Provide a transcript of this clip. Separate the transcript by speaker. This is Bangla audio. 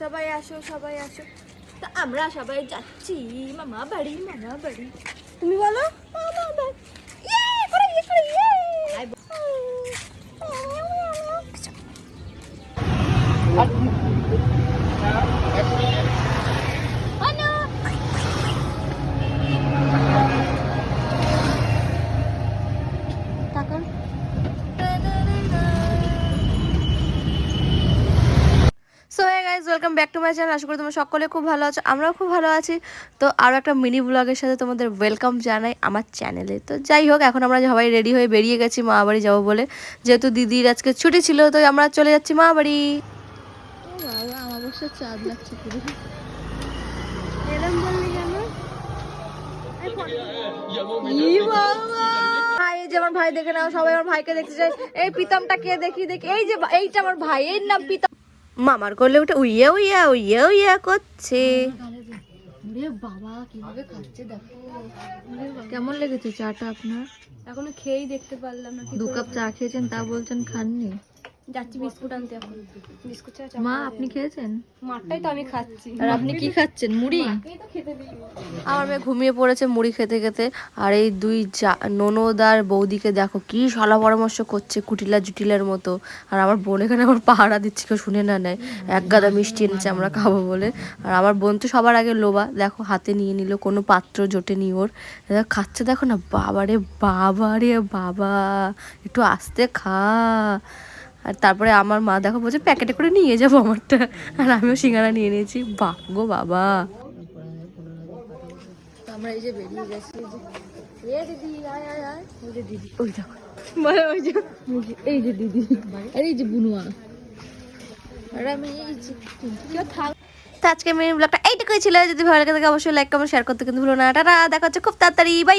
Speaker 1: সবাই আসো সবাই আসো। তো আমরা সবাই যাচ্ছি মামা বাড়ি মামা বাড়ি। তুমি বলো? মামা বাড়ি। ইয়ে welcome back to my channel আশা করি তোমরা সকলে খুব ভালো আছো আমরাও খুব ভালো আছি। তো আরও একটা মিনি ব্লগের সাথে তোমাদের ওয়েলকাম জানাই আমার চ্যানেলে তো যাই হোক এখন আমরা সবাই রেডি হয়ে বেরিয়ে গেছি মা বাড়ি যাব বলে। যেহেতু দিদির আজকে ছুটি ছিল তো আমরা চলে যাচ্ছি মা বাড়ি আমার অবশ্য চাঁদ লাগছে পুরো। এরম বললি কেন? ই বাবা! ভাই এই যে আমার ভাই দেখে নাও সবাই আমার ভাইকে দেখতে চাই এই প্রীতমটা কে? দেখি দেখি। এই যে এইটা আমার ভাই এর নাম প্রীতম। মামার করলে ওটা উইয়া উইয়া উইয়া উইয়া করছে। বাবা কীভাবে খাচ্ছে দেখো। কেমন লেগেছে চাটা আপনার?
Speaker 2: এখনও খেয়েই দেখতে পারলাম না
Speaker 1: দু কাপ চা খেয়েছেন তা বলছেন খাননি।
Speaker 2: যাচ্ছি বিস্কুট আনতে এখন। বিস্কুট ছাড়া চা
Speaker 1: মা আপনি খেয়েছেন?
Speaker 2: মাঠটাই তো আমি খাচ্ছি।
Speaker 1: আর আপনি কি খাচ্ছেন? মুড়ি? আমার মেয়ে ঘুমিয়ে পড়েছে মুড়ি খেতে খেতে আর এই দুই ননদ আর বৌদিকে দেখো কি সলা পরামর্শ করছে কুটিলা জুটিলার মতো। আর আমার বোন এখানে আমার পাহারা দিচ্ছে কেউ শুনে না নেয়। এক গাদা মিষ্টি এনেছে আমরা খাব বলে। আর আমার বোন তো সবার আগে লোবা দেখো হাতে নিয়ে নিল কোনো পাত্র জোটেনি ওর। খাচ্ছে দেখো না বাবারে বাবা রে বাবা একটু আস্তে খা। আর তারপরে আমার মা দেখো বলছে প্যাকেটে করে নিয়ে যাব আমারটা। আর আমিও সিঙ্গারা নিয়ে নিয়েছি। বাপ গো বাবা। আমরা এই যে বেরিয়ে গেছি এই যে এ দিদি আয় আয় আয়। ওই যে দিদি। ওই দেখো। ওই যে এই যে দিদি। আর এই যে বুনুয়া। আর আমি এই যে তো আজকে মেন ব্লগটা এইটুকুই ছিল। যদি ভালো লাগে থাকে অবশ্যই লাইক কমেন্ট শেয়ার করতে কিন্তু ভুলো না। টাটা দেখা হচ্ছে খুব তাড়াতাড়ি। বাই